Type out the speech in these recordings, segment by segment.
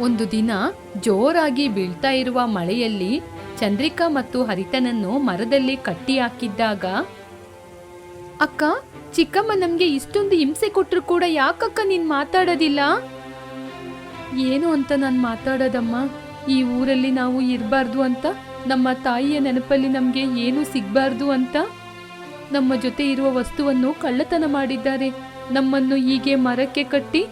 ಒಂದು ದಿನ ಜೋರಾಗಿ ಬೀಳ್ತಾ ಇರುವ ಮಳೆಯಲ್ಲಿ ಚಂದ್ರಿಕಾ ಮತ್ತು ಹರಿತನನ್ನು ಮರದಲ್ಲಿ ಕಟ್ಟಿ ಹಾಕಿದ್ದಾಗ, ಅಕ್ಕ, ಚಿಕ್ಕಮ್ಮ ನಮ್ಗೆ ಇಷ್ಟೊಂದು ಹಿಂಸೆ ಕೊಟ್ಟರು ಕೂಡ ಯಾಕಕ್ಕ ನೀನ್ ಮಾತಾಡೋದಿಲ್ಲ? ಏನು ಅಂತ ನಾನು ಮಾತಾಡೋದಮ್ಮ? ಈ ಊರಲ್ಲಿ ನಾವು ಇರಬಾರ್ದು ಅಂತ? ನಮ್ಮ ತಾಯಿಯ ನೆನಪಲ್ಲಿ ನಮಗೆ ಏನು ಸಿಗಬಾರ್ದು ಅಂತ? ನಮ್ಮ ಜೊತೆ ಇರುವ ವಸ್ತುವನ್ನು ಕಳ್ಳತನ ಮಾಡಿದ್ದಾರೆ. ನಮ್ಮನ್ನು ಹೀಗೆ ಮರಕ್ಕೆ ಕಟ್ಟಿ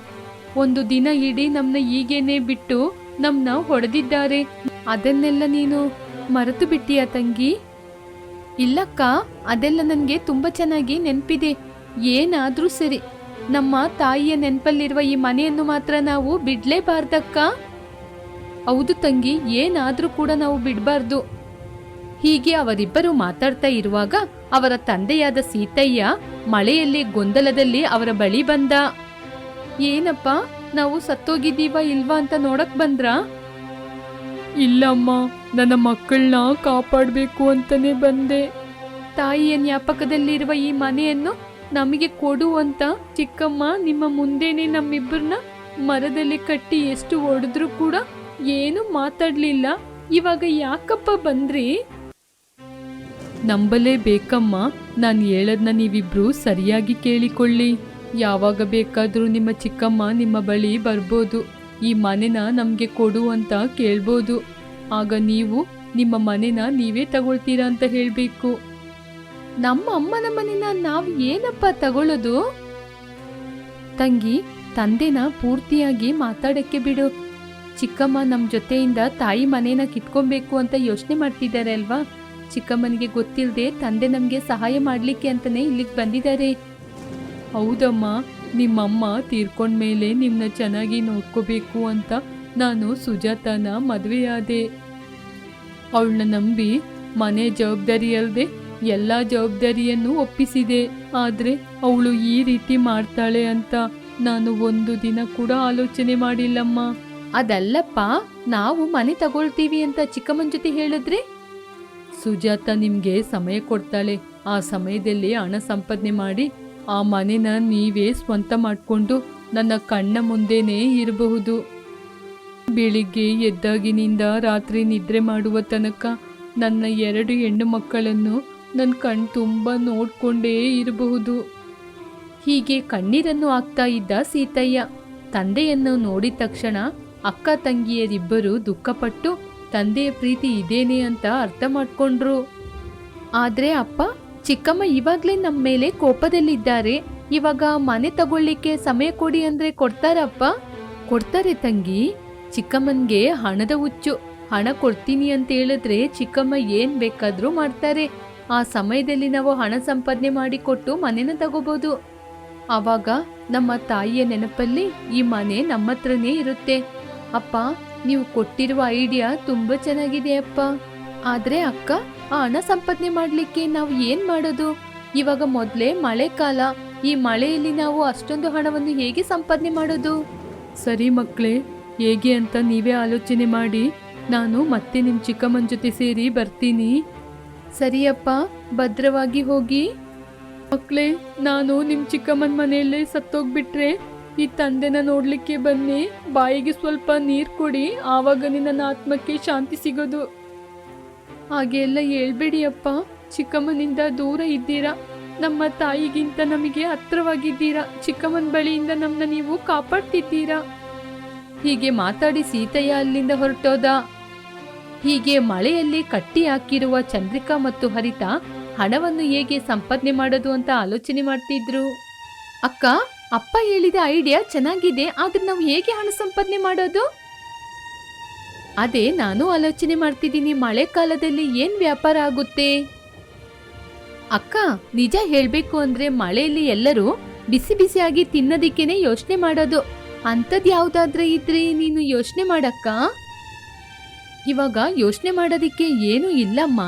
ಒಂದು ದಿನ ಇಡೀ ನಮ್ಮನ್ನ ಹೀಗೇನೆ ಬಿಟ್ಟು ನಮ್ಮನ್ನ ಹೊಡೆದಿದ್ದಾರೆ. ಅದನ್ನೆಲ್ಲ ನೀನು ಮರೆತು ಬಿಟ್ಟಿಯ ತಂಗಿ? ಇಲ್ಲಕ್ಕ, ಅದೆಲ್ಲ ನನಗೆ ತುಂಬ ಚೆನ್ನಾಗಿ ನೆನಪಿದೆ. ಏನಾದ್ರೂ ಸರಿ, ನಮ್ಮ ತಾಯಿಯ ನೆನಪಲ್ಲಿರುವ ಈ ಮನೆಯನ್ನು ಮಾತ್ರ ನಾವು ಬಿಡಲೇಬಾರ್ದಕ್ಕ? ಹೌದು ತಂಗಿ, ಏನಾದ್ರೂ ಕೂಡ ನಾವು ಬಿಡಬಾರ್ದು. ಹೀಗೆ ಅವರಿಬ್ಬರು ಮಾತಾಡ್ತಾ ಇರುವಾಗ ಅವರ ತಂದೆಯಾದ ಸೀತಯ್ಯ ಮಳೆಯಲ್ಲಿ ಗೊಂದಲದಲ್ಲಿ ಅವರ ಬಳಿ ಬಂದ. ಏನಪ್ಪ? ನಾವು ಸತ್ತೋಗಿದ್ದೀವಾ ಇಲ್ವಾ ಅಂತ ನೋಡಕ್ ಬಂದ್ರಾ? ಇಲ್ಲಮ್ಮ, ನನ್ನ ಮಕ್ಕಳನ್ನ ಕಾಪಾಡಬೇಕು ಅಂತಾನೆ ಬಂದೆ. ತಾಯಿಯ ಜ್ಞಾಪಕದಲ್ಲಿರುವ ಈ ಮನೆಯನ್ನು ನಮಗೆ ಕೊಡು ಅಂತ ಚಿಕ್ಕಮ್ಮ ನಿಮ್ಮ ಮುಂದೆನೆ ನಮ್ಮಿಬ್ಬರನ್ನ ಮರದಲ್ಲಿ ಕಟ್ಟಿ ಎಷ್ಟು ಹೊಡೆದ್ರು ಕೂಡ ಏನು ಮಾತಾಡ್ಲಿಲ್ಲ. ಇವಾಗ ಯಾಕಪ್ಪ ಬಂದ್ರಿ? ನಂಬಲೇಬೇಕಮ್ಮ, ನಾನು ಹೇಳದ್ನ ನೀವಿಬ್ರು ಸರಿಯಾಗಿ ಕೇಳಿಕೊಳ್ಳಿ. ಯಾವಾಗ ಬೇಕಾದರೂ ನಿಮ್ಮ ಚಿಕ್ಕಮ್ಮ ನಿಮ್ಮ ಬಳಿ ಬರ್ಬೋದು. ಈ ಮನೆನ ನಮಗೆ ಕೊಡು ಅಂತ ಕೇಳ್ಬೋದು. ಆಗ ನೀವು ನಿಮ್ಮ ಮನೆನ ನೀವೇ ತಗೊಳ್ತೀರಾ ಅಂತ ಹೇಳಬೇಕು. ನಮ್ಮ ಅಮ್ಮನ ಮನೆನ ನಾವು ಏನಪ್ಪ ತಗೊಳ್ಳೋದು ತಂಗಿ, ತಂದೆನ ಪೂರ್ತಿಯಾಗಿ ಮಾತಾಡಕ್ಕೆ ಬಿಡು. ಚಿಕ್ಕಮ್ಮ ನಮ್ಮ ಜೊತೆಯಿಂದ ತಾಯಿ ಮನೇನ ಕಿತ್ಕೊಬೇಕು ಅಂತ ಯೋಚನೆ ಮಾಡ್ತಿದ್ದಾರೆ ಅಲ್ವಾ? ಚಿಕ್ಕಮ್ಮನಿಗೆ ಗೊತ್ತಿಲ್ಲದೆ ತಂದೆ ನಮಗೆ ಸಹಾಯ ಮಾಡಲಿಕ್ಕೆ ಅಂತಲೇ ಇಲ್ಲಿಗೆ ಬಂದಿದ್ದಾರೆ. ಹೌದಮ್ಮ ನಿಮ್ಮಮ್ಮ ತೀರ್ಕೊಂಡ್ಮೇಲೆ ನಿಮ್ಮನ್ನ ಚೆನ್ನಾಗಿ ನೋಡ್ಕೋಬೇಕು ಅಂತ ನಾನು ಸುಜಾತನ ಮದುವೆಯಾದೆ. ಅವಳನ್ನ ನಂಬಿ ಮನೆ ಜವಾಬ್ದಾರಿ ಅಲ್ಲದೆ ಎಲ್ಲ ಜವಾಬ್ದಾರಿಯನ್ನು ಒಪ್ಪಿಸಿದೆ. ಆದರೆ ಅವಳು ಈ ರೀತಿ ಮಾಡ್ತಾಳೆ ಅಂತ ನಾನು ಒಂದು ದಿನ ಕೂಡ ಆಲೋಚನೆ ಮಾಡಿಲ್ಲಮ್ಮ. ಅದಲ್ಲಪ್ಪ ನಾವು ಮನೆ ತಗೊಳ್ತೀವಿ ಅಂತ ಚಿಕ್ಕಮ್ಮನ ಜೊತೆ ಹೇಳಿದ್ರೆ? ಸುಜಾತ ನಿಮ್ಗೆ ಸಮಯ ಕೊಡ್ತಾಳೆ. ಆ ಸಮಯದಲ್ಲಿ ಹಣ ಸಂಪಾದನೆ ಮಾಡಿ ಆ ಮನೆನ ನೀವೇ ಸ್ವಂತ ಮಾಡಿಕೊಂಡು ನನ್ನ ಕಣ್ಣ ಮುಂದೆನೇ ಇರಬಹುದು. ಬೆಳಿಗ್ಗೆ ಎದ್ದಾಗಿನಿಂದ ರಾತ್ರಿ ನಿದ್ರೆ ಮಾಡುವ ತನಕ ನನ್ನ ಎರಡು ಹೆಣ್ಣು ಮಕ್ಕಳನ್ನು ನನ್ನ ಕಣ್ ತುಂಬ ನೋಡಿಕೊಂಡೇ ಇರಬಹುದು. ಹೀಗೆ ಕಣ್ಣೀರನ್ನು ಆಗ್ತಾ ಇದ್ದ ಸೀತಯ್ಯ ತಂದೆಯನ್ನು ನೋಡಿದ ತಕ್ಷಣ ಅಕ್ಕ ತಂಗಿಯರಿಬ್ಬರು ದುಃಖಪಟ್ಟು, ತಂದೆಯ ಪ್ರೀತಿ ಇದೇನೆ ಅಂತ ಅರ್ಥ ಮಾಡ್ಕೊಂಡ್ರು. ಆದ್ರೆ ಅಪ್ಪ ಚಿಕ್ಕಮ್ಮ ಇವಾಗ್ಲೇ ನಮ್ಮ ಮೇಲೆ ಕೋಪದಲ್ಲಿದ್ದಾರೆ. ಇವಾಗ ಮನೆ ತಗೊಳ್ಳಿಕ್ಕೆ ಸಮಯ ಕೊಡಿ ಅಂದ್ರೆ ಕೊಡ್ತಾರಪ್ಪ? ಕೊಡ್ತಾರೆ ತಂಗಿ. ಚಿಕ್ಕಮ್ಮನ್ಗೆ ಹಣದ ಹುಚ್ಚು. ಹಣ ಕೊಡ್ತೀನಿ ಅಂತ ಹೇಳಿದ್ರೆ ಚಿಕ್ಕಮ್ಮ ಏನ್ ಬೇಕಾದ್ರೂ ಮಾಡ್ತಾರೆ. ಆ ಸಮಯದಲ್ಲಿ ನಾವು ಹಣ ಸಂಪಾದನೆ ಮಾಡಿಕೊಟ್ಟು ಮನೆನ ತಗೋಬಹುದು ಆವಾಗ ನಮ್ಮ ತಾಯಿಯ ನೆನಪಲ್ಲಿ ಈ ಮನೆ ನಮ್ಮತ್ರನೇ ಇರುತ್ತೆ. ಅಪ್ಪ, ನೀವು ಕೊಟ್ಟಿರುವ ಐಡಿಯಾ ತುಂಬಾ ಚೆನ್ನಾಗಿದೆ ಅಪ್ಪ. ಆದ್ರೆ ಅಕ್ಕ, ಆ ಹಣ ಸಂಪಾದನೆ ಮಾಡ್ಲಿಕ್ಕೆ ನಾವು ಏನ್ ಮಾಡೋದು? ಇವಾಗ ಮೊದ್ಲೇ ಮಳೆಕಾಲ ಈ ಮಳೆಯಲ್ಲಿ ನಾವು ಅಷ್ಟೊಂದು ಹಣವನ್ನು ಹೇಗೆ ಸಂಪಾದನೆ ಮಾಡೋದು? ಸರಿ ಮಕ್ಕಳೇ ಹೇಗೆ ಅಂತ ನೀವೇ ಆಲೋಚನೆ ಮಾಡಿ. ನಾನು ಮತ್ತೆ ನಿಮ್ಮ ಚಿಕ್ಕಮ್ಮನ ಜೊತೆ ಸೇರಿ ಬರ್ತೀನಿ. ಸರಿಯಪ್ಪ ಭದ್ರವಾಗಿ ಹೋಗಿ. ಮಕ್ಕಳೇ ನಾನು ನಿಮ್ಮ ಚಿಕ್ಕಮ್ಮನ ಮನೆಯಲ್ಲೇ ಸತ್ತೋಗ್ಬಿಟ್ರೆ, ಈ ತಂದೆನ ನೋಡ್ಲಿಕ್ಕೆ ಬನ್ನಿ. ಬಾಯಿಗೆ ಸ್ವಲ್ಪ ನೀರು ಕೊಡಿ, ಆವಾಗ ನಿನ್ನ ಆತ್ಮಕ್ಕೆ ಶಾಂತಿ ಸಿಗೋದು. ಹಾಗೆ ಎಲ್ಲ ಹೇಳ್ಬೇಡಿ ಅಪ್ಪ. ಚಿಕ್ಕಮ್ಮನಿಂದ ದೂರ ಇದ್ದೀರಾ? ನಮ್ಮ ತಾಯಿಗಿಂತ ನಮಗೆ ಹತ್ರವಾಗಿದ್ದೀರಾ? ಚಿಕ್ಕಮ್ಮನ ಬಳಿಯಿಂದ ನಮ್ಮನ್ನ ನೀವು ಕಾಪಾಡ್ತಿದ್ದೀರಾ? ಹೀಗೆ ಮಾತಾಡಿ ಸೀತಯ್ಯ ಅಲ್ಲಿಂದ ಹೊರಟೋದ. ಹೀಗೆ ಮಳೆಯಲ್ಲಿ ಕಟ್ಟಿ ಹಾಕಿರುವ ಚಂದ್ರಿಕಾ ಮತ್ತು ಹರಿತ ಹಣವನ್ನು ಹೇಗೆ ಸಂಪಾದನೆ ಮಾಡೋದು ಅಂತ ಆಲೋಚನೆ ಮಾಡ್ತಿದ್ರು. ಅಕ್ಕ, ಅಪ್ಪ ಹೇಳಿದ ಐಡಿಯಾ ಚೆನ್ನಾಗಿದೆ, ಆದ್ರೆ ನಾವು ಹೇಗೆ ಹಣ ಸಂಪಾದನೆ ಮಾಡೋದು? ಅದೇ ನಾನು ಆಲೋಚನೆ ಮಾಡ್ತಿದ್ದೀನಿ ಮಳೆಗಾಲದಲ್ಲಿ ಏನ್ ವ್ಯಾಪಾರ ಆಗುತ್ತೆ? ಅಕ್ಕ, ನಿಜ ಹೇಳ್ಬೇಕು ಅಂದ್ರೆ ಮಳೆಯಲ್ಲಿ ಎಲ್ಲರೂ ಬಿಸಿ ಬಿಸಿಯಾಗಿ ತಿನ್ನೋದಿಕ್ಕೇನೆ ಯೋಚನೆ ಮಾಡೋದು. ಅಂಥದ್ದು ಯಾವ್ದಾದ್ರೆ ಇದ್ರೆ ನೀನು ಯೋಚನೆ ಮಾಡಕ್ಕ? ಇವಾಗ ಯೋಚನೆ ಮಾಡೋದಿಕ್ಕೆ ಏನೂ ಇಲ್ಲಮ್ಮ.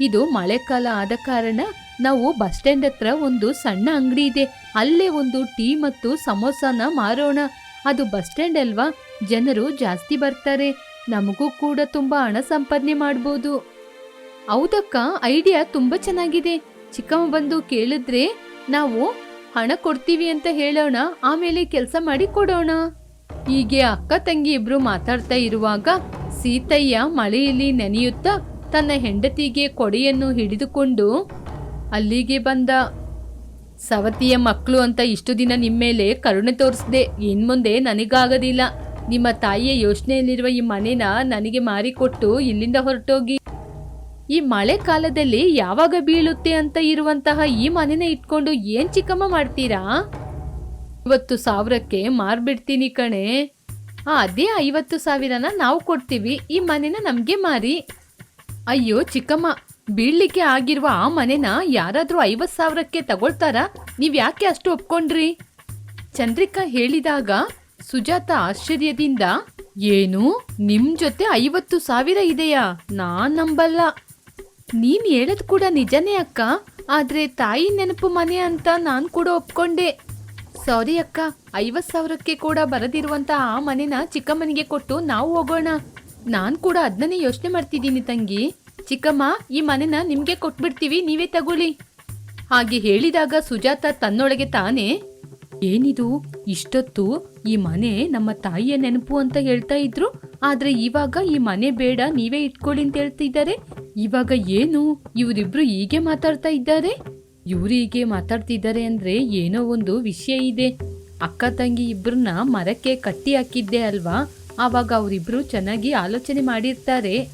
ಇದು ಮಳೆಕಾಲ ಆದ ಕಾರಣ ನಾವು ಬಸ್ ಸ್ಟ್ಯಾಂಡ್ ಹತ್ರ ಒಂದು ಸಣ್ಣ ಅಂಗಡಿ ಇದೆ. ಅಲ್ಲೇ ಒಂದು ಟೀ ಮತ್ತು ಸಮೋಸಾನ ಮಾರೋಣ. ಅದು ಬಸ್ ಸ್ಟ್ಯಾಂಡ್ ಅಲ್ವಾ? ಜನರು ಜಾಸ್ತಿ ಬರ್ತಾರೆ. ನಮಗೂ ಕೂಡ ತುಂಬಾ ಹಣ ಸಂಪಾದನೆ ಮಾಡ್ಬೋದು. ಹೌದಕ್ಕ, ಐಡಿಯಾ ತುಂಬಾ ಚೆನ್ನಾಗಿದೆ. ಚಿಕ್ಕಮ್ಮ ಬಂದು ಕೇಳಿದ್ರೆ ನಾವು ಹಣ ಕೊಡ್ತೀವಿ ಅಂತ ಹೇಳೋಣ, ಆಮೇಲೆ ಕೆಲಸ ಮಾಡಿ ಕೊಡೋಣ. ಹೀಗೆ ಅಕ್ಕ ತಂಗಿ ಇಬ್ರು ಮಾತಾಡ್ತಾ ಇರುವಾಗ ಸೀತಯ್ಯ ಮಳೆಯಲ್ಲಿ ನೆನೆಯುತ್ತಾ ತನ್ನ ಹೆಂಡತಿಗೆ ಕೊಡೆಯನ್ನು ಹಿಡಿದುಕೊಂಡು ಅಲ್ಲಿಗೆ ಬಂದ, ಸವತಿಯ ಮಕ್ಕಳು ಅಂತ ಇಷ್ಟು ದಿನ ನಿಮ್ಮ ಮೇಲೆ ಕರುಣೆ ತೋರಿಸ್ದೆ, ಇನ್ಮುಂದೆ ನನಗಾಗೋದಿಲ್ಲ. ನಿಮ್ಮ ತಾಯಿಯ ಯೋಚನೆಯಲ್ಲಿರುವ ಈ ಮನೆನ ನನಗೆ ಮಾರಿಕೊಟ್ಟು ಇಲ್ಲಿಂದ ಹೊರಟೋಗಿ. ಈ ಮಳೆ ಕಾಲದಲ್ಲಿ ಯಾವಾಗ ಬೀಳುತ್ತೆ ಅಂತ ಇರುವಂತಹ ಈ ಮನೇನ ಇಟ್ಕೊಂಡು ಏನ್ ಚಿಕ್ಕಮ್ಮ ಮಾಡ್ತೀರಾ? ಇವತ್ತು ಸಾವಿರಕ್ಕೆ ಮಾರ್ಬಿಡ್ತೀನಿ ಕಣೆ. ಅದೇ ಐವತ್ತು ಸಾವಿರನ ನಾವು ಕೊಡ್ತೀವಿ. ಈ ಮನೆನ ನಮಗೆ ಮಾರಿ. ಅಯ್ಯೋ, ಚಿಕ್ಕಮ್ಮ, ಬೀಳ್ಲಿಕ್ಕೆ ಆಗಿರುವ ಆ ಮನೆನ ಯಾರಾದ್ರೂ ಐವತ್ತು ಸಾವಿರಕ್ಕೆ ತಗೊಳ್ತಾರಾ? ನೀವ್ ಯಾಕೆ ಅಷ್ಟು ಒಪ್ಕೊಂಡ್ರಿ? ಚಂದ್ರಿಕಾ ಹೇಳಿದಾಗ ಸುಜಾತ ಆಶ್ಚರ್ಯದಿಂದ, ಏನು? ನಿಮ್ ಜೊತೆ ಐವತ್ತು ಸಾವಿರ ಇದೆಯಾ? ನಾನ್ ನಂಬಲ್ಲ. ನೀನ್ ಹೇಳದ್ ಕೂಡ ನಿಜನೇ ಅಕ್ಕ. ಆದ್ರೆ ತಾಯಿ ನೆನಪು ಮನೆ ಅಂತ ನಾನ್ ಕೂಡ ಒಪ್ಕೊಂಡೆ. ಸಾರಿ ಅಕ್ಕ. ಐವತ್ ಸಾವಿರಕ್ಕೆ ಕೂಡ ಬರದಿರುವಂತ ಆ ಮನೆನ ಚಿಕ್ಕಮ್ಮನಿಗೆ ಕೊಟ್ಟು ನಾವು ಹೋಗೋಣ. ನಾನ್ ಕೂಡ ಅದನ್ನೇ ಯೋಚನೆ ಮಾಡ್ತಿದ್ದೀನಿ ತಂಗಿ. ಚಿಕ್ಕಮ್ಮ, ಈ ಮನೆನ ನಿಮ್ಗೆ ಕೊಟ್ಬಿಡ್ತೀವಿ, ನೀವೇ ತಗೊಳ್ಳಿ. ಹಾಗೆ ಹೇಳಿದಾಗ ಸುಜಾತ ತನ್ನೊಳಗೆ ತಾನೇ ಏನಿದು? ಇಷ್ಟೊತ್ತು ಈ ಮನೆ ನಮ್ಮ ತಾಯಿಯ ನೆನಪು ಅಂತ ಹೇಳ್ತಾ ಇದ್ರು. ಆದ್ರೆ ಇವಾಗ ಈ ಮನೆ ಬೇಡ, ನೀವೇ ಇಟ್ಕೊಳ್ಳಿ ಅಂತ ಹೇಳ್ತಿದ್ದಾರೆ ಇವಾಗ ಏನು? ಇವರಿಬ್ರು ಹೀಗೆ ಮಾತಾಡ್ತಾ ಇದ್ದಾರೆ. ಇವ್ರು ಹೀಗೆ ಮಾತಾಡ್ತಿದ್ದಾರೆ ಅಂದ್ರೆ ಏನೋ ಒಂದು ವಿಷಯ ಇದೆ. ಅಕ್ಕ ತಂಗಿ ಇಬ್ರನ್ನ ಮರಕ್ಕೆ ಕಟ್ಟಿ ಹಾಕಿದ್ದೆ ಅಲ್ವಾ? ಆವಾಗ ಅವರಿಬ್ರು ಚೆನ್ನಾಗಿ ಆಲೋಚನೆ ಮಾಡಿರ್ತಾರೆ.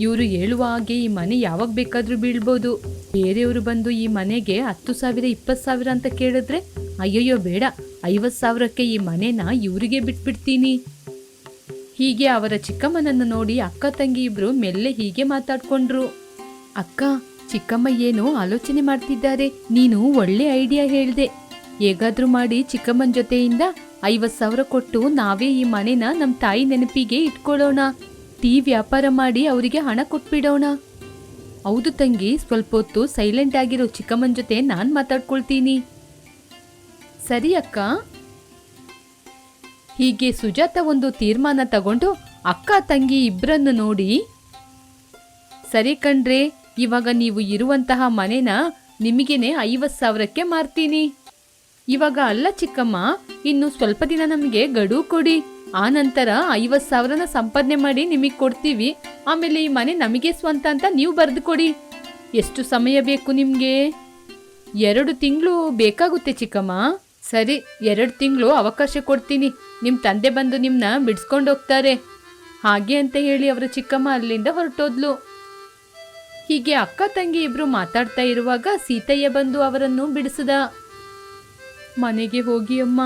ಇವರು ಹೇಳುವ ಹಾಗೆ ಈ ಮನೆ ಯಾವಾಗ ಬೇಕಾದ್ರೂ ಬೀಳ್ಬೋದು. ಬೇರೆಯವರು ಬಂದು ಈ ಮನೆಗೆ ಹತ್ತು ಸಾವಿರ, ಇಪ್ಪತ್ತು ಸಾವಿರ ಅಂತ ಕೇಳಿದ್ರೆ ಅಯ್ಯಯ್ಯೋ ಬೇಡ, ಐವತ್ತು ಸಾವಿರಕ್ಕೆ ಈ ಮನೆನ ಇವರಿಗೆ ಬಿಟ್ಬಿಡ್ತೀನಿ. ಹೀಗೆ ಅವರ ಚಿಕ್ಕಮ್ಮನನ್ನು ನೋಡಿ ಅಕ್ಕ ತಂಗಿ ಇಬ್ರು ಮೆಲ್ಲೆ ಹೀಗೆ ಮಾತಾಡ್ಕೊಂಡ್ರು. ಅಕ್ಕ, ಚಿಕ್ಕಮ್ಮ ಏನು ಆಲೋಚನೆ ಮಾಡ್ತಿದ್ದಾರೆ, ನೀನು ಒಳ್ಳೆ ಐಡಿಯಾ ಹೇಳಿದೆ. ಹೇಗಾದ್ರೂ ಮಾಡಿ ಚಿಕ್ಕಮ್ಮನ ಜೊತೆಯಿಂದ ಐವತ್ ಸಾವಿರ ಕೊಟ್ಟು ನಾವೇ ಈ ಮನೆನ ನಮ್ಮ ತಾಯಿ ನೆನಪಿಗೆ ಇಟ್ಕೊಳ್ಳೋಣ. ಟೀ ವ್ಯಾಪಾರ ಮಾಡಿ ಅವರಿಗೆ ಹಣ ಕೊಟ್ಬಿಡೋಣ. ಹೌದು ತಂಗಿ, ಸ್ವಲ್ಪ ಹೊತ್ತು ಸೈಲೆಂಟ್ ಆಗಿರೋ ಚಿಕ್ಕಮ್ಮನ ಜೊತೆ ನಾನು ಮಾತಾಡ್ಕೊಳ್ತೀನಿ. ಸರಿ ಅಕ್ಕ ಹೀಗೆ ಸುಜಾತ ಒಂದು ತೀರ್ಮಾನ ತಗೊಂಡು ಅಕ್ಕ ತಂಗಿ ಇಬ್ಬರನ್ನು ನೋಡಿ, ಸರಿ ಕಣ್ರೆ, ಇವಾಗ ನೀವು ಇರುವಂತಹ ಮನೆನ ನಿಮಗೇನೆ ಐವತ್ತು ಸಾವಿರಕ್ಕೆ ಮಾರ್ತೀನಿ. ಇವಾಗ ಅಲ್ಲ ಚಿಕ್ಕಮ್ಮ, ಇನ್ನು ಸ್ವಲ್ಪ ದಿನ ನಮಗೆ ಗಡುವು ಕೊಡಿ. ಆ ನಂತರ ಐವತ್ ಸಾವಿರನ ಸಂಪಾದನೆ ಮಾಡಿ ನಿಮಗೆ ಕೊಡ್ತೀವಿ. ಆಮೇಲೆ ಈ ಮನೆ ನಮಗೆ ಸ್ವಂತ ಅಂತ ನೀವು ಬರೆದು ಕೊಡಿ. ಎಷ್ಟು ಸಮಯ ಬೇಕು ನಿಮಗೆ? ಎರಡು ತಿಂಗಳು ಬೇಕಾಗುತ್ತೆ ಚಿಕ್ಕಮ್ಮ. ಸರಿ, ಎರಡು ತಿಂಗಳು ಅವಕಾಶ ಕೊಡ್ತೀನಿ. ನಿಮ್ಮ ತಂದೆ ಬಂದು ನಿಮ್ಮನ್ನ ಬಿಡಿಸ್ಕೊಂಡು ಹೋಗ್ತಾರೆ. ಹಾಗೆ ಅಂತ ಹೇಳಿ ಅವರ ಚಿಕ್ಕಮ್ಮ ಅಲ್ಲಿಂದ ಹೊರಟೋದ್ಲು. ಹೀಗೆ ಅಕ್ಕ ತಂಗಿ ಇಬ್ರು ಮಾತಾಡ್ತಾ ಇರುವಾಗ ಸೀತಯ್ಯ ಬಂದು ಅವರನ್ನು ಬಿಡಿಸಿದ. ಮನೆಗೆ ಹೋಗಿ ಅಮ್ಮ,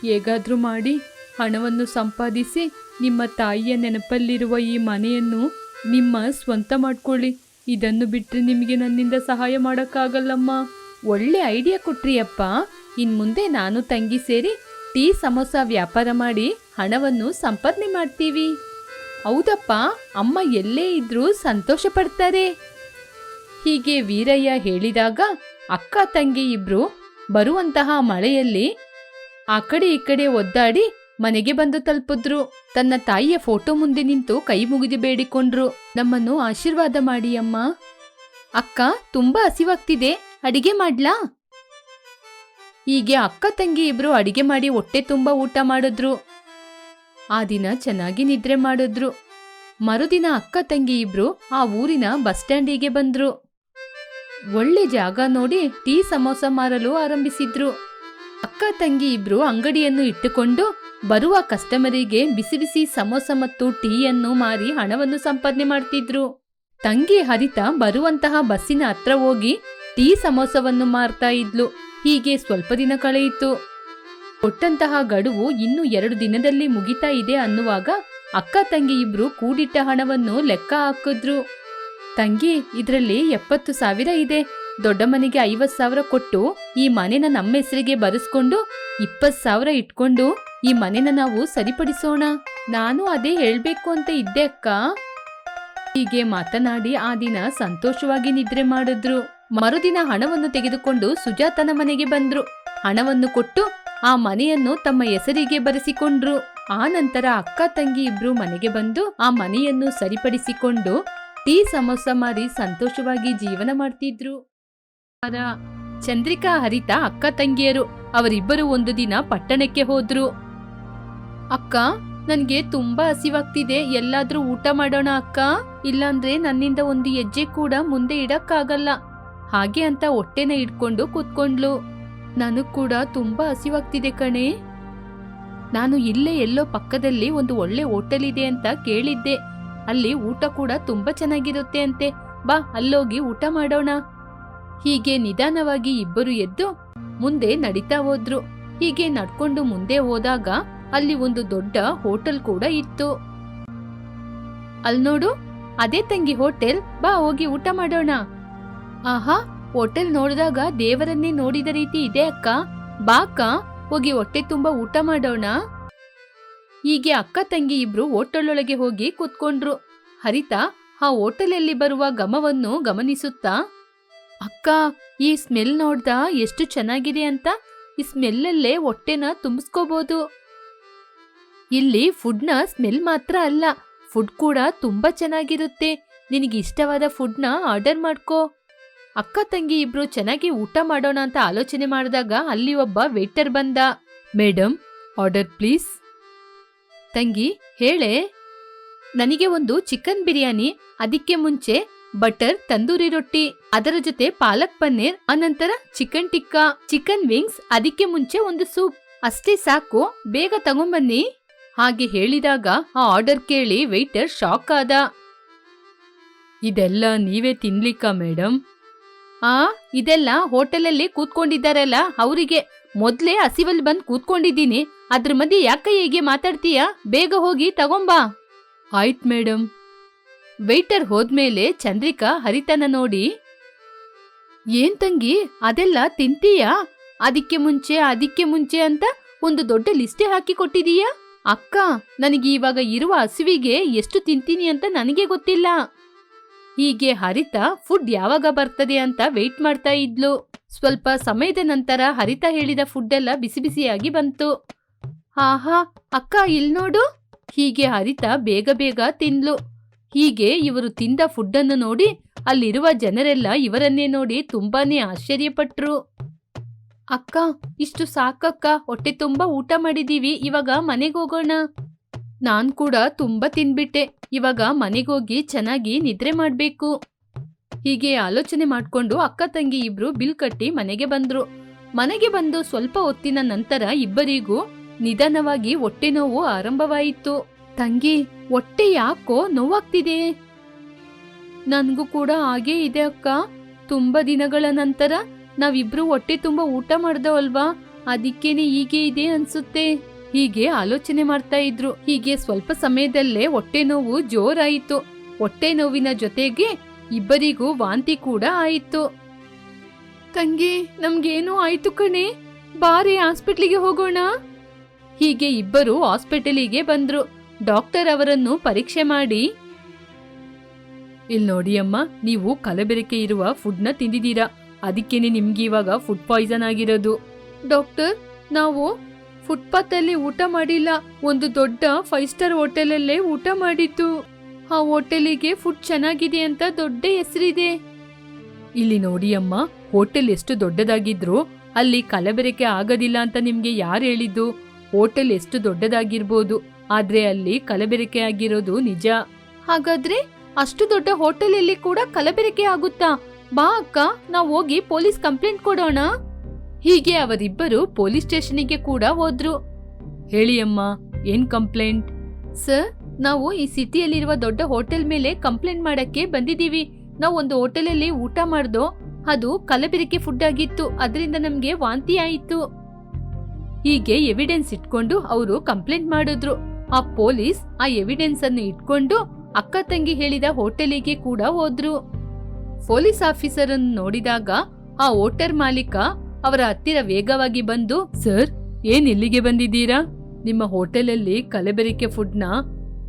ಹೇಗಾದ್ರೂ ಮಾಡಿ, ಹಣವನ್ನು ಸಂಪಾದಿಸಿ, ನಿಮ್ಮ ತಾಯಿಯ ನೆನಪಲ್ಲಿರುವ ಈ ಮನೆಯನ್ನು ನಿಮ್ಮ ಸ್ವಂತ ಮಾಡ್ಕೊಳ್ಳಿ. ಇದನ್ನು ಬಿಟ್ಟರೆ ನಿಮಗೆ ನನ್ನಿಂದ ಸಹಾಯ ಮಾಡೋಕ್ಕಾಗಲ್ಲಮ್ಮ. ಒಳ್ಳೆ ಐಡಿಯಾ ಕೊಟ್ರಿ ಅಪ್ಪ ಇನ್ ಮುಂದೆ ನಾನು ತಂಗಿ ಸೇರಿ ಟೀ ಸಮೋಸ ವ್ಯಾಪಾರ ಮಾಡಿ ಹಣವನ್ನು ಸಂಪಾದನೆ ಮಾಡ್ತೀವಿ. ಹೌದಪ್ಪ, ಅಮ್ಮ ಎಲ್ಲೇ ಇದ್ರೂ ಸಂತೋಷ ಪಡ್ತಾರೆ ಹೀಗೆ ವೀರಯ್ಯ ಹೇಳಿದಾಗ ಅಕ್ಕ ತಂಗಿ ಇಬ್ರು ಬರುವಂತಹ ಮಳೆಯಲ್ಲಿ ಆ ಕಡೆ ಈ ಕಡೆ ಒದ್ದಾಡಿ ಮನೆಗೆ ಬಂದು ತಲುಪಿದ್ರು. ತನ್ನ ತಾಯಿಯ ಫೋಟೋ ಮುಂದೆ ನಿಂತು ಕೈ ಮುಗಿದು ಬೇಡಿಕೊಂಡ್ರು. ನಮ್ಮನ್ನು ಆಶೀರ್ವಾದ ಮಾಡಿ ಅಮ್ಮ. ಅಕ್ಕ, ತುಂಬಾ ಹಸಿವಾಗ್ತಿದೆ. ಅಡಿಗೆ ಮಾಡ್ಲಾ? ಹೀಗೆ ಅಕ್ಕ ತಂಗಿ ಇಬ್ರು ಅಡಿಗೆ ಮಾಡಿ ಹೊಟ್ಟೆ ತುಂಬ ಊಟ ಮಾಡಿದ್ರು. ಆ ದಿನ ಚೆನ್ನಾಗಿ ನಿದ್ರೆ ಮಾಡಿದ್ರು. ಮರುದಿನ ಅಕ್ಕ ತಂಗಿ ಇಬ್ರು ಆ ಊರಿನ ಬಸ್ ಸ್ಟ್ಯಾಂಡಿಗೆ ಬಂದ್ರು. ಒಳ್ಳೆ ಜಾಗ ನೋಡಿ ಟೀ ಸಮೋಸ ಮಾರಲು ಆರಂಭಿಸಿದ್ರು. ಅಕ್ಕ ತಂಗಿ ಇಬ್ರು ಅಂಗಡಿಯನ್ನು ಇಟ್ಟುಕೊಂಡು ಬರುವ ಕಸ್ಟಮರಿಗೆ ಬಿಸಿ ಬಿಸಿ ಸಮೋಸ ಮತ್ತು ಟೀಯನ್ನು ಮಾರಿ ಹಣವನ್ನು ಸಂಪಾದನೆ ಮಾಡ್ತಿದ್ರು. ತಂಗಿ ಹರಿತ ಬರುವಂತಹ ಬಸ್ಸಿನ ಹತ್ರ ಹೋಗಿ ಟೀ ಸಮೋಸವನ್ನು ಮಾರ್ತಾ ಇದ್ಲು. ಹೀಗೆ ಸ್ವಲ್ಪ ದಿನ ಕಳೆಯಿತು. ಕೊಟ್ಟಂತಹ ಗಡುವು ಇನ್ನು ಎರಡು ದಿನದಲ್ಲಿ ಮುಗಿತಾ ಇದೆ ಅನ್ನುವಾಗ ಅಕ್ಕ ತಂಗಿ ಇಬ್ರು ಕೂಡಿಟ್ಟ ಹಣವನ್ನು ಲೆಕ್ಕ ಹಾಕಿದ್ರು. ತಂಗಿ, ಇದರಲ್ಲಿ ಎಪ್ಪತ್ತು ಸಾವಿರ ಇದೆ. ದೊಡ್ಡ ಮನೆಗೆ ಐವತ್ ಸಾವಿರ ಕೊಟ್ಟು ಈ ಮನೆನ ನಮ್ಮ ಹೆಸರಿಗೆ ಬರೆಸ್ಕೊಂಡು ಇಪ್ಪತ್ ಸಾವಿರ ಇಟ್ಕೊಂಡು ಈ ಮನೆನ ನಾವು ಸರಿಪಡಿಸೋಣ. ನಾನು ಅದೇ ಹೇಳ್ಬೇಕು ಅಂತ ಇದ್ದೆ ಅಕ್ಕ. ಹೀಗೆ ಮಾತನಾಡಿ ಆ ದಿನ ಸಂತೋಷವಾಗಿ ನಿದ್ರೆ ಮಾಡಿದ್ರು. ಮರುದಿನ ಹಣವನ್ನು ತೆಗೆದುಕೊಂಡು ಸುಜಾತನ ಮನೆಗೆ ಬಂದ್ರು. ಹಣವನ್ನು ಕೊಟ್ಟು ಆ ಮನೆಯನ್ನು ತಮ್ಮ ಹೆಸರಿಗೆ ಬರೆಸಿಕೊಂಡ್ರು. ಆ ನಂತರ ಅಕ್ಕ ತಂಗಿ ಇಬ್ರು ಮನೆಗೆ ಬಂದು ಆ ಮನೆಯನ್ನು ಸರಿಪಡಿಸಿಕೊಂಡು ಟೀ ಸಮೋಸ ಮಾರಿ ಸಂತೋಷವಾಗಿ ಜೀವನ ಮಾಡ್ತಿದ್ರು. ಚಂದ್ರಿಕಾ, ಹರಿತ, ಅಕ್ಕ ತಂಗಿಯರು ಅವರಿಬ್ಬರು ಒಂದು ದಿನ ಪಟ್ಟಣಕ್ಕೆ ಹೋದ್ರು. ಅಕ್ಕ, ನನ್ಗೆ ತುಂಬಾ ಹಸಿವಾಗ್ತಿದೆ. ಎಲ್ಲಾದ್ರೂ ಊಟ ಮಾಡೋಣ ಅಕ್ಕ? ಇಲ್ಲಾಂದ್ರೆ ನನ್ನಿಂದ ಒಂದು ಹೆಜ್ಜೆ ಕೂಡ ಮುಂದೆ ಇಡಕ್ಕಾಗಲ್ಲ. ಹಾಗೆ ಅಂತ ಹೊಟ್ಟೆನ ಇಟ್ಕೊಂಡು ಕೂತ್ಕೊಂಡ್ಲು. ನನಗ್ ಕೂಡ ತುಂಬಾ ಹಸಿವಾಗ್ತಿದೆ ಕಣೆ. ನಾನು ಇಲ್ಲೇ ಎಲ್ಲೋ ಪಕ್ಕದಲ್ಲಿ ಒಂದು ಒಳ್ಳೆ ಹೋಟೆಲ್ ಇದೆ ಅಂತ ಕೇಳಿದ್ದೆ. ಅಲ್ಲಿ ಊಟ ಕೂಡ ತುಂಬಾ ಚೆನ್ನಾಗಿರುತ್ತೆ ಅಂತೆ. ಬಾ, ಅಲ್ಲೋಗಿ ಊಟ ಮಾಡೋಣ. ಹೀಗೆ ನಿಧಾನವಾಗಿ ಇಬ್ಬರು ಎದ್ದು ಮುಂದೆ ನಡೀತಾ ಹೋದ್ರು. ಹೀಗೆ ನಡ್ಕೊಂಡು ಮುಂದೆ ಹೋದಾಗ ಅಲ್ಲಿ ಒಂದು ದೊಡ್ಡ ಹೋಟೆಲ್ ಕೂಡ ಇತ್ತು. ಅಲ್ ನೋಡು, ಅದೇ ತಂಗಿ ಹೋಟೆಲ್. ಬಾ, ಹೋಗಿ ಊಟ ಮಾಡೋಣ. ಆಹಾ, ಹೋಟೆಲ್ ನೋಡಿದಾಗ ದೇವರನ್ನೇ ನೋಡಿದ ರೀತಿ ಇದೆ ಅಕ್ಕ. ಬಾಕ ಹೋಗಿ ಹೊಟ್ಟೆ ತುಂಬಾ ಊಟ ಮಾಡೋಣ. ಹೀಗೆ ಅಕ್ಕ ತಂಗಿ ಇಬ್ರು ಹೋಟೆಲೊಳಗೆ ಹೋಗಿ ಕೂತ್ಕೊಂಡ್ರು. ಹರಿತಾ, ಆ ಹೋಟೆಲಲ್ಲಿ ಬರುವ ಘಮವನ್ನು ಗಮನಿಸುತ್ತಾ, ಅಕ್ಕ, ಈ ಸ್ಮೆಲ್ ನೋಡ್ದ ಎಷ್ಟು ಚೆನ್ನಾಗಿದೆ ಅಂತ? ಈ ಸ್ಮೆಲ್ಲಲ್ಲೇ ಹೊಟ್ಟೆನ ತುಂಬಿಸ್ಕೋಬಹುದು ಇಲ್ಲಿ ಫುಡ್ನ ಸ್ಮೆಲ್ ಮಾತ್ರ ಅಲ್ಲ, ಫುಡ್ ಕೂಡ ತುಂಬಾ ಚೆನ್ನಾಗಿರುತ್ತೆ. ನಿನಗೆ ಇಷ್ಟವಾದ ಫುಡ್ನ ಆರ್ಡರ್ ಮಾಡ್ಕೋ. ಅಕ್ಕ ತಂಗಿ ಇಬ್ರು ಚೆನ್ನಾಗಿ ಊಟ ಮಾಡೋಣ ಅಂತ ಆಲೋಚನೆ ಮಾಡಿದಾಗ ಅಲ್ಲಿ ಒಬ್ಬ ವೇಟರ್ ಬಂದ. Madam order please. ತಂಗಿ, ಹೇಳೆ. ನನಗೆ ಒಂದು ಚಿಕನ್ ಬಿರಿಯಾನಿ, ಅದಕ್ಕೆ ಮುಂಚೆ ಬಟರ್, ತಂದೂರಿ ರೊಟ್ಟಿ, ಅದರ ಜೊತೆ ಪಾಲಕ್ ಪನ್ನೀರ್, ಅನಂತರ ಚಿಕನ್ ಟಿಕ್ಕಾ, ಚಿಕನ್ ವಿಂಗ್ಸ್, ಅದಕ್ಕೆ ಮುಂಚೆ ಒಂದು ಸೂಪ್. ಅಷ್ಟೇ ಸಾಕು, ಬೇಗ ತಗೊಂಬನ್ನಿ. ಹಾಗೆ ಹೇಳಿದಾಗ ಆ ಆರ್ಡರ್ ಕೇಳಿ ವೆಯ್ಟರ್ ಶಾಕ್ ಆದ. ಇದೆಲ್ಲ ನೀವೇ ತಿನ್ಲಿಕ್ಕಾ ಮೇಡಮ್ ಆ, ಇದೆಲ್ಲ ಹೋಟೆಲಲ್ಲಿ ಕೂತ್ಕೊಂಡಿದ್ದಾರಲ್ಲ ಅವರಿಗೆ. ಮೊದ್ಲೇ ಹಸಿವಲ್ಲಿ ಬಂದ್ ಕೂತ್ಕೊಂಡಿದ್ದೀನಿ. ಅದ್ರ ಮಧ್ಯೆ ಯಾಕೆ ಹೀಗೆ ಮಾತಾಡ್ತೀಯಾ? ಬೇಗ ಹೋಗಿ ತಗೊಂಬಾ. ಆಯ್ತ್ ಮೇಡಮ್ ವೆಯ್ಟರ್ ಹೋದ್ಮೇಲೆ ಚಂದ್ರಿಕಾ ಹರಿತನ ನೋಡಿ, ಏನ್ ತಂಗಿ, ಅದೆಲ್ಲ ತಿಂತೀಯಾ? ಅದಕ್ಕೆ ಮುಂಚೆ ಅದಕ್ಕೆ ಮುಂಚೆ ಅಂತ ಒಂದು ದೊಡ್ಡ ಲಿಸ್ಟೇ ಹಾಕಿ ಕೊಟ್ಟಿದೀಯಾ? ಅಕ್ಕ, ನನಗೆ ಇವಾಗ ಇರುವ ಹಸಿವಿಗೆ ಎಷ್ಟು ತಿಂತೀನಿ ಅಂತ ನನಗೆ ಗೊತ್ತಿಲ್ಲ. ಹೀಗೆ ಹರಿತ ಫುಡ್ ಯಾವಾಗ ಬರ್ತದೆ ಅಂತ ವೆಯ್ಟ್ ಮಾಡ್ತಾ ಇದ್ಲು. ಸ್ವಲ್ಪ ಸಮಯದ ನಂತರ ಹರಿತ ಹೇಳಿದ ಫುಡ್ ಎಲ್ಲ ಬಿಸಿ ಬಿಸಿಯಾಗಿ ಬಂತು. ಆಹಾ, ಅಕ್ಕ ಇಲ್ ನೋಡು. ಹೀಗೆ ಹರಿತ ಬೇಗ ಬೇಗ ತಿನ್ಲು. ಹೀಗೆ ಇವರು ತಿಂದ ಫುಡ್ಡನ್ನು ನೋಡಿ ಅಲ್ಲಿರುವ ಜನರೆಲ್ಲ ಇವರನ್ನೇ ನೋಡಿ ತುಂಬಾನೇ ಆಶ್ಚರ್ಯಪಟ್ರು. ಅಕ್ಕ, ಇಷ್ಟು ಸಾಕಕ್ಕ, ಹೊಟ್ಟೆ ತುಂಬಾ ಊಟ ಮಾಡಿದೀವಿ, ಇವಾಗ ಮನೆಗೆ ಹೋಗೋಣ. ನಾನ್ ಕೂಡ ತುಂಬಾ ತಿನ್ಬಿಟ್ಟೆ. ಇವಾಗ ಮನೆಗೋಗಿ ಚೆನ್ನಾಗಿ ನಿದ್ರೆ ಮಾಡ್ಬೇಕು. ಹೀಗೆ ಆಲೋಚನೆ ಮಾಡ್ಕೊಂಡು ಅಕ್ಕ ತಂಗಿ ಇಬ್ರು ಬಿಲ್ ಕಟ್ಟಿ ಮನೆಗೆ ಬಂದ್ರು. ಮನೆಗೆ ಬಂದು ಸ್ವಲ್ಪ ಹೊತ್ತಿನ ನಂತರ ಇಬ್ಬರಿಗೂ ನಿಧಾನವಾಗಿ ಹೊಟ್ಟೆ ನೋವು ಆರಂಭವಾಯಿತು. ತಂಗಿ, ಹೊಟ್ಟೆ ಯಾಕೋ ನೋವಾಗ್ತಿದೆ? ನನ್ಗೂ ಕೂಡ ಹಾಗೇ ಇದೆ ಅಕ್ಕ. ತುಂಬಾ ದಿನಗಳ ನಂತರ ನಾವಿಬ್ರು ಹೊಟ್ಟೆ ತುಂಬಾ ಊಟ ಮಾಡ್ದವಲ್ವಾ ಅದಕ್ಕೇನೆ ಹೀಗೆ ಇದೆ ಅನ್ಸುತ್ತೆ. ಹೀಗೆ ಆಲೋಚನೆ ಮಾಡ್ತಾ ಇದ್ರು. ಹೀಗೆ ಸ್ವಲ್ಪ ಸಮಯದಲ್ಲೇ ಹೊಟ್ಟೆ ನೋವು ಜೋರಾಯಿತು. ಹೊಟ್ಟೆ ನೋವಿನ ಜೊತೆಗೆ ಇಬ್ಬರಿಗೂ ವಾಂತಿ ಕೂಡ ಆಯಿತು. ತಂಗಿ, ನಮ್ಗೇನೋ ಆಯ್ತು ಕಣೆ. ಬಾರಿ ಹಾಸ್ಪಿಟ್ಲಿಗೆ ಹೋಗೋಣ? ಹೀಗೆ ಇಬ್ಬರು ಹಾಸ್ಪಿಟಲಿಗೆ ಬಂದ್ರು. ಡಾಕ್ಟರ್ ಅವರನ್ನು ಪರೀಕ್ಷೆ ಮಾಡಿ ಇಲ್ ನೋಡಿ ಅಮ್ಮ, ನೀವು ಕಲಬೆರಕೆ ಇರುವ ಫುಡ್ನ ತಿಂದಿದ್ದೀರಾ. ಅದಕ್ಕೇನೆ ನಿಮ್ಗೆ ಇವಾಗ ಫುಡ್ ಪಾಯ್ಸನ್ ಆಗಿರೋದು. ಡಾಕ್ಟರ್, ನಾವು ಫುಟ್ಪಾತ್ ಅಲ್ಲಿ ಊಟ ಮಾಡಿಲ್ಲ. ಒಂದು ದೊಡ್ಡ ಫೈವ್ ಸ್ಟಾರ್ ಹೋಟೆಲ್ ಅಲ್ಲೇ ಊಟ ಮಾಡಿತ್ತು ಆ ಹೋಟೆಲಿಗೆ ಫುಡ್ ಚೆನ್ನಾಗಿದೆ ಅಂತ ದೊಡ್ಡ ಹೆಸರಿದೆ. ಇಲ್ಲಿ ನೋಡಿ ಅಮ್ಮ, ಹೋಟೆಲ್ ಎಷ್ಟು ದೊಡ್ಡದಾಗಿದ್ರು ಅಲ್ಲಿ ಕಲಬೆರಕೆ ಆಗೋದಿಲ್ಲ ಅಂತ ನಿಮ್ಗೆ ಯಾರು ಹೇಳಿದ್ದು? ಹೋಟೆಲ್ ಎಷ್ಟು ದೊಡ್ಡದಾಗಿರ್ಬೋದು, ಆದ್ರೆ ಅಲ್ಲಿ ಕಲಬೆರಕೆ ಆಗಿರೋದು ನಿಜ. ಹಾಗಾದ್ರೆ ಅಷ್ಟು ದೊಡ್ಡ ಹೋಟೆಲ್ ಅಲ್ಲಿ ಕೂಡ ಕಲಬೆರಕೆ ಆಗುತ್ತಾ? ಬಾ ಅಕ್ಕ, ನಾವು ಹೋಗಿ ಪೊಲೀಸ್ ಕಂಪ್ಲೇಂಟ್ ಕೊಡೋಣ. ಹೀಗೆ ಅವರಿಬ್ಬರು ಪೊಲೀಸ್ ಸ್ಟೇಷನ್ಗೆ ಕೂಡ ಹೋದ್ರು. ಹೇಳಿ ಅಮ್ಮ ಏನ್ ಕಂಪ್ಲೇಂಟ್? ಸರ್, ನಾವು ಈ ಸಿಟಿಯಲ್ಲಿರುವ ದೊಡ್ಡ ಹೋಟೆಲ್ ಮೇಲೆ ಕಂಪ್ಲೇಂಟ್ ಮಾಡಕ್ಕೆ ಬಂದಿದ್ದೀವಿ. ನಾವು ಒಂದು ಹೋಟೆಲಲ್ಲಿ ಊಟ ಮಾಡ್ದೋ, ಅದು ಕಲಬೆರಕೆ ಫುಡ್ ಆಗಿತ್ತು, ಅದರಿಂದ ನಮ್ಗೆ ವಾಂತಿ ಆಯಿತು. ಹೀಗೆ ಎವಿಡೆನ್ಸ್ ಇಟ್ಕೊಂಡು ಅವರು ಕಂಪ್ಲೇಂಟ್ ಮಾಡಿದ್ರು. ಆ ಪೊಲೀಸ್ ಆ ಎವಿಡೆನ್ಸ್ ಅನ್ನು ಇಟ್ಕೊಂಡು ಅಕ್ಕ ತಂಗಿ ಹೇಳಿದ ಹೋಟೆಲಿಗೆ ಕೂಡ ಹೋದ್ರು. ಪೊಲೀಸ್ ಆಫೀಸರ್ ಅನ್ನು ನೋಡಿದಾಗ ಆ ಹೋಟೆಲ್ ಮಾಲೀಕ ಅವರ ಹತ್ತಿರ ವೇಗವಾಗಿ ಬಂದು, ಸರ್, ಏನ್ ಇಲ್ಲಿಗೆ ಬಂದಿದ್ದೀರಾ? ನಿಮ್ಮ ಹೋಟೆಲಲ್ಲಿ ಕಲಬೆರಕೆ ಫುಡ್ನ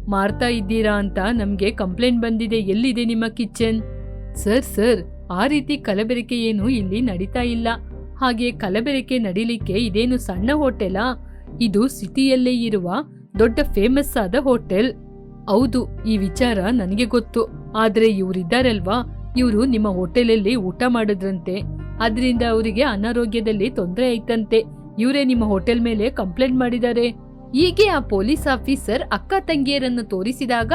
ಮಾರ್ತಾ ಇದ್ದೀರಾ ಅಂತ ನಮ್ಗೆ ಕಂಪ್ಲೇಂಟ್ ಬಂದಿದೆ. ಎಲ್ಲಿದೆ ನಿಮ್ಮ ಕಿಚನ್? ಸರ್ ಸರ್, ಆ ರೀತಿ ಕಲಬೆರಿಕೆ ಏನು ಇಲ್ಲಿ ನಡೀತಾ ಇಲ್ಲ. ಹಾಗೆ ಕಲಬೆರಿಕೆ ನಡೀಲಿಕ್ಕೆ ಇದೇನು ಸಣ್ಣ ಹೋಟೆಲಾ? ಇದು ಸಿಟಿಯಲ್ಲೇ ಇರುವ ದೊಡ್ಡ ಫೇಮಸ್ ಆದ ಹೋಟೆಲ್. ಹೌದು, ಈ ವಿಚಾರ ನನಗೆ ಗೊತ್ತು. ಆದ್ರೆ ಇವರಿದ್ದಾರಲ್ವಾ? ಇವರು ನಿಮ್ಮ ಹೋಟೆಲಲ್ಲಿ ಊಟ ಮಾಡಿದ್ರಂತೆ. ಅದರಿಂದ ಅವರಿಗೆ ಅನಾರೋಗ್ಯದಲ್ಲಿ ತೊಂದರೆ ಆಯ್ತಂತೆ ಇವರೇ ನಿಮ್ಮ ಹೋಟೆಲ್ ಮೇಲೆ ಕಂಪ್ಲೇಂಟ್ ಮಾಡಿದ್ದಾರೆ. ಹೀಗೆ ಆ ಪೊಲೀಸ್ ಆಫೀಸರ್ ಅಕ್ಕ ತಂಗಿಯರನ್ನು ತೋರಿಸಿದಾಗ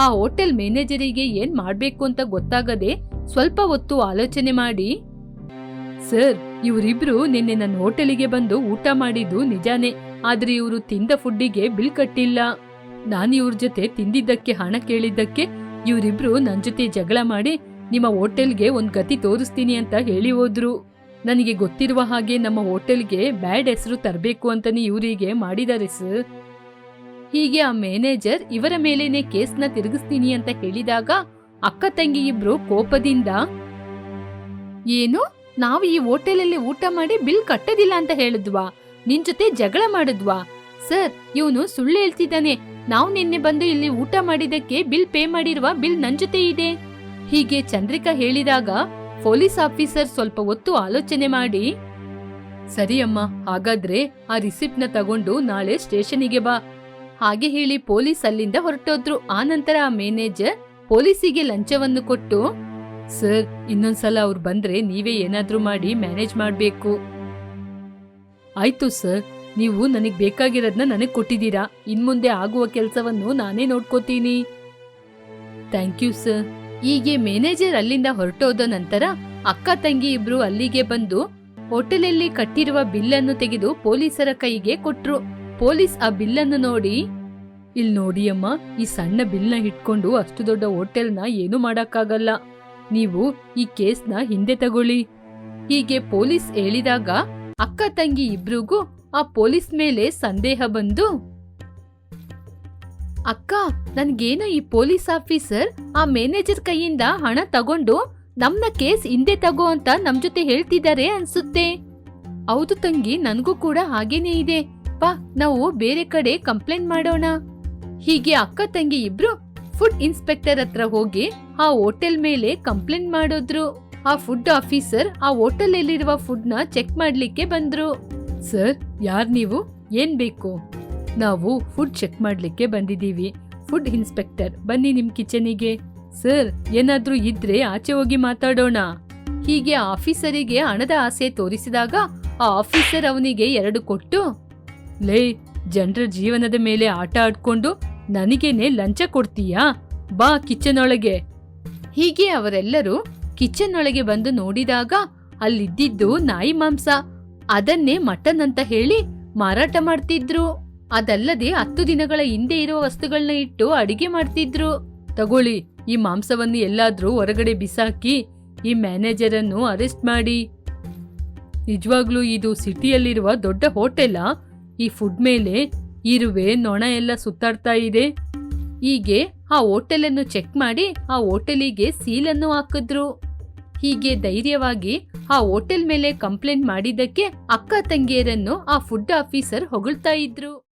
ಆ ಹೋಟೆಲ್ ಮ್ಯಾನೇಜರಿಗೆ ಏನ್ ಮಾಡ್ಬೇಕು ಅಂತ ಗೊತ್ತಾಗದೆ ಸ್ವಲ್ಪ ಹೊತ್ತು ಆಲೋಚನೆ ಮಾಡಿ, ಸರ್, ಇವರಿಬ್ರು ನಿನ್ನೆ ನನ್ನ ಹೋಟೆಲಿಗೆ ಬಂದು ಊಟ ಮಾಡಿದ್ದು ನಿಜಾನೇ, ಆದ್ರೆ ಇವರು ತಿಂದ ಫುಡ್ಡಿಗೆ ಬಿಲ್ ಕಟ್ಟಿಲ್ಲ. ನಾನು ಇವ್ರ ಜೊತೆ ತಿಂದಿದ್ದಕ್ಕೆ, ಹಣ ಕೇಳಿದ್ದಕ್ಕೆ ಇವರಿಬ್ರು ನನ್ ಜೊತೆ ಜಗಳ ಮಾಡಿ ನಿಮ್ಮ ಹೋಟೆಲ್ಗೆ ಒಂದ್ ಗತಿ ತೋರಿಸ್ತೀನಿ ಅಂತ ಹೇಳಿ ಹೋದ್ರು. ನನಗೆ ಗೊತ್ತಿರುವ ಹಾಗೆ ನಮ್ಮ ಹೋಟೆಲ್ಗೆ ಬ್ಯಾಡ್ ಹೆಸರು ತರಬೇಕು ಅಂತನೇ ಇವರಿಗೆ ಮಾಡಿದ್ದಾರೆ ಸರ್. ಹೀಗೆ ಆ ಮ್ಯಾನೇಜರ್ ಇವರ ಮೇಲೇನೆ ಕೇಸ್ನ ತಿರುಗಿಸ್ತೀನಿ ಅಂತ ಹೇಳಿದಾಗ ಅಕ್ಕ ತಂಗಿ ಇಬ್ರು ಕೋಪದಿಂದ, ಏನು? ನಾವು ಈ ಹೋಟೆಲಲ್ಲಿ ಊಟ ಮಾಡಿ ಬಿಲ್ ಕಟ್ಟೋದಿಲ್ಲ ಅಂತ ಹೇಳಿದ್ವಾ? ನಿನ್ ಜೊತೆ ಜಗಳ ಮಾಡಿದ್ವಾ? ಸರ್, ಇವನು ಸುಳ್ಳು ಹೇಳ್ತಿದ್ದಾನೆ. ನಾವು ನಿನ್ನೆ ಬಂದು ಇಲ್ಲಿ ಊಟ ಮಾಡಿದಕ್ಕೆ ಬಿಲ್ ಪೇ ಮಾಡಿರುವ ಬಿಲ್ ನನ್ ಜೊತೆ ಇದೆ. ಹೀಗೆ ಚಂದ್ರಿಕಾ ಹೇಳಿದಾಗ ಪೊಲೀಸ್ ಆಫೀಸರ್ ಸ್ವಲ್ಪ ಹೊತ್ತು ಆಲೋಚನೆ ಮಾಡಿ ಸರಿಯಮ್ಮ ಹಾಗಾದ್ರೆ ಆ ರಿಸಿಪ್ಟ್ನ ತಗೊಂಡು ನಾಳೆ ಸ್ಟೇಷನಿಗೆ ಬಾ. ಹಾಗೆ ಹೇಳಿ ಪೊಲೀಸ್ ಅಲ್ಲಿಂದ ಹೊರಟೋದ್ರು. ಆ ನಂತರ ಆ ಮ್ಯಾನೇಜರ್ ಪೊಲೀಸಿಗೆ ಲಂಚವನ್ನು ಕೊಟ್ಟು, ಸರ್, ಇನ್ನೊಂದ್ಸಲ ಅವ್ರು ಬಂದ್ರೆ ನೀವೇ ಏನಾದ್ರೂ ಮಾಡಿ ಮ್ಯಾನೇಜ್ ಮಾಡ್ಬೇಕು. ಆಯ್ತು ಸರ್, ನೀವು ನನಗ್ ಬೇಕಾಗಿರೋದ್ನ ನನಗ್ ಕೊಟ್ಟಿದ್ದೀರಾ. ಇನ್ಮುಂದೆ ಆಗುವ ಕೆಲಸವನ್ನು ನಾನೇ ನೋಡ್ಕೋತೀನಿ. Thank you sir. ಹೀಗೆ ಮ್ಯಾನೇಜರ್ ಅಲ್ಲಿಂದ ಹೊರಟೋದ ನಂತರ ಅಕ್ಕ ತಂಗಿ ಇಬ್ರು ಅಲ್ಲಿಗೆ ಬಂದು ಹೋಟೆಲಲ್ಲಿ ಕಟ್ಟಿರುವ ಬಿಲ್ಲನ್ನು ತೆಗೆದು ಪೊಲೀಸರ ಕೈಗೆ ಕೊಟ್ರು. ಪೊಲೀಸ್ ಆ ಬಿಲ್ಲನ್ನು ನೋಡಿ, ಇಲ್ ನೋಡಿ ಅಮ್ಮ ಈ ಸಣ್ಣ ಬಿಲ್ನ ಹಿಡ್ಕೊಂಡು ಅಷ್ಟು ದೊಡ್ಡ ಹೋಟೆಲ್ನ ಏನು ಮಾಡಕ್ಕಾಗಲ್ಲ. ನೀವು ಈ ಕೇಸ್ನ ಹಿಂದೆ ತಗೊಳ್ಳಿ. ಹೀಗೆ ಪೊಲೀಸ್ ಹೇಳಿದಾಗ ಅಕ್ಕ ತಂಗಿ ಇಬ್ರಿಗೂ ಆ ಪೊಲೀಸ್ ಮೇಲೆ ಸಂದೇಹ ಬಂದು ಅಕ್ಕ, ನನ್ಗೇನೋ ಈ ಪೊಲೀಸ್ ಆಫೀಸರ್ ಆ ಮ್ಯಾನೇಜರ್ ಕೈಯಿಂದ ಹಣ ತಗೊಂಡು ನಮ್ನ ಕೇಸ್ ಹಿಂದೆ ತಗೋ ಅಂತ ನಮ್ ಜೊತೆ ಹೇಳ್ತಿದ್ದಾರೆ ಅನ್ಸುತ್ತೆ. ಹೌದು ತಂಗಿ, ನನಗೂ ಕೂಡ ಹಾಗೇನೆ ಇದೆ. ಪಾ ನಾವು ಬೇರೆ ಕಡೆ ಕಂಪ್ಲೇಂಟ್ ಮಾಡೋಣ. ಹೀಗೆ ಅಕ್ಕ, ತಂಗಿ ಇಬ್ರು ಫುಡ್ ಇನ್ಸ್ಪೆಕ್ಟರ್ ಹತ್ರ ಹೋಗಿ ಆ ಹೋಟೆಲ್ ಮೇಲೆ ಕಂಪ್ಲೇಂಟ್ ಮಾಡಿದ್ರು. ಆ ಫುಡ್ ಆಫೀಸರ್ ಆ ಹೋಟೆಲ್ ಅಲ್ಲಿರುವ ಫುಡ್ನ ಚೆಕ್ ಮಾಡ್ಲಿಕ್ಕೆ ಬಂದ್ರು. ಸರ್, ಯಾರ್ ನೀವು? ಏನ್ ಬೇಕು? ನಾವು ಫುಡ್ ಚೆಕ್ ಮಾಡ್ಲಿಕ್ಕೆ ಬಂದಿದ್ದೀವಿ. ಫುಡ್ ಇನ್ಸ್ಪೆಕ್ಟರ್ ಬನ್ನಿ ನಿಮ್ಮ ಕಿಚನಿಗೆ ಸರ್ ಏನಾದ್ರೂ ಇದ್ರೆ ಆಚೆ ಹೋಗಿ ಮಾತಾಡೋಣ. ಹೀಗೆ ಆಫೀಸರಿಗೆ ಹಣದ ಆಸೆ ತೋರಿಸಿದಾಗ ಆ ಆಫೀಸರ್ ಅವನಿಗೆ ಎರಡು ಕೊಟ್ಟು, ಲೇ, ಜನರ ಜೀವನದ ಮೇಲೆ ಆಟ ಆಡ್ಕೊಂಡು ನನಗೇನೆ ಲಂಚ ಕೊಡ್ತೀಯಾ? ಬಾ ಕಿಚನ್ ಒಳಗೆ. ಹೀಗೆ ಅವರೆಲ್ಲರೂ ಕಿಚನ್ ಒಳಗೆ ಬಂದು ನೋಡಿದಾಗ ಅಲ್ಲಿದ್ದಿದ್ದು ನಾಯಿ ಮಾಂಸ. ಅದನ್ನೇ ಮಟನ್ ಅಂತ ಹೇಳಿ ಮಾರಾಟ ಮಾಡ್ತಿದ್ರು. ಅದಲ್ಲದೆ ಹತ್ತು ದಿನಗಳ ಹಿಂದೆ ಇರುವ ವಸ್ತುಗಳನ್ನ ಇಟ್ಟು ಅಡಿಗೆ ಮಾಡ್ತಿದ್ರು. ತಗೊಳ್ಳಿ, ಈ ಮಾಂಸವನ್ನು ಎಲ್ಲಾದ್ರೂ ಹೊರಗಡೆ ಬಿಸಾಕಿ ಈ ಮ್ಯಾನೇಜರ್ ಅನ್ನು ಅರೆಸ್ಟ್ ಮಾಡಿ. ನಿಜವಾಗ್ಲೂ ಇದು ಸಿಟಿಯಲ್ಲಿರುವ ದೊಡ್ಡ ಹೋಟೆಲಾ? ಈ ಫುಡ್ ಮೇಲೆ ಇರುವೆ, ನೊಣ ಎಲ್ಲ ಸುತ್ತಾಡ್ತಾ ಇದೆ. ಹೀಗೆ ಆ ಹೋಟೆಲನ್ನು ಚೆಕ್ ಮಾಡಿ ಆ ಹೋಟೆಲಿಗೆ ಸೀಲನ್ನು ಹಾಕಿದ್ರು. ಹೀಗೆ ಧೈರ್ಯವಾಗಿ ಆ ಹೋಟೆಲ್ ಮೇಲೆ ಕಂಪ್ಲೇಂಟ್ ಮಾಡಿದ್ದಕ್ಕೆ ಅಕ್ಕ ತಂಗಿಯರನ್ನು ಆ ಫುಡ್ ಆಫೀಸರ್ ಹೊಗಳ್ತಾ ಇದ್ರು.